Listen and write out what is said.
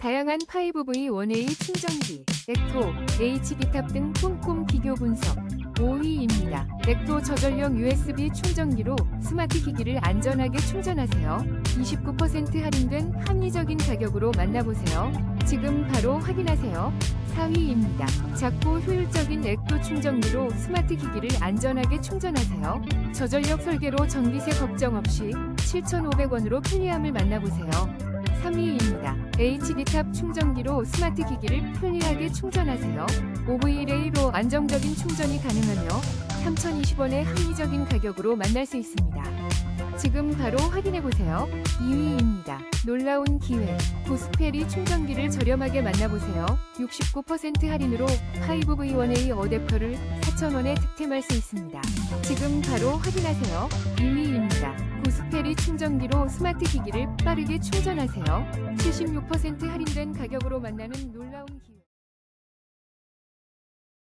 다양한 5V 1A 충전기, 엑토, HD탑 등 꼼꼼 비교 분석. 5위입니다. 엑토 저전력 USB 충전기로 스마트 기기를 안전하게 충전하세요. 29% 할인된 합리적인 가격으로 만나보세요. 지금 바로 확인하세요. 4위입니다. 작고 효율적인 엑토 충전기로 스마트 기기를 안전하게 충전하세요. 저전력 설계로 전기세 걱정 없이 7,500원으로 편리함을 만나보세요. 3위입니다. HD탑 충전기로 스마트 기기를 편리하게 충전하세요. OVLA로 안정적인 충전이 가능하며 3,020원의 합리적인 가격으로 만날 수 있습니다. 지금 바로 확인해보세요. 2위입니다. 놀라운 기회. 고스페리 충전기를 저렴하게 만나보세요. 69% 할인으로 5V1A 어댑터를 4,000원에 득템할 수 있습니다. 지금 바로 확인하세요. 2위입니다. 고스페리 충전기로 스마트 기기를 빠르게 충전하세요. 76% 할인된 가격으로 만나는 놀라운 기회.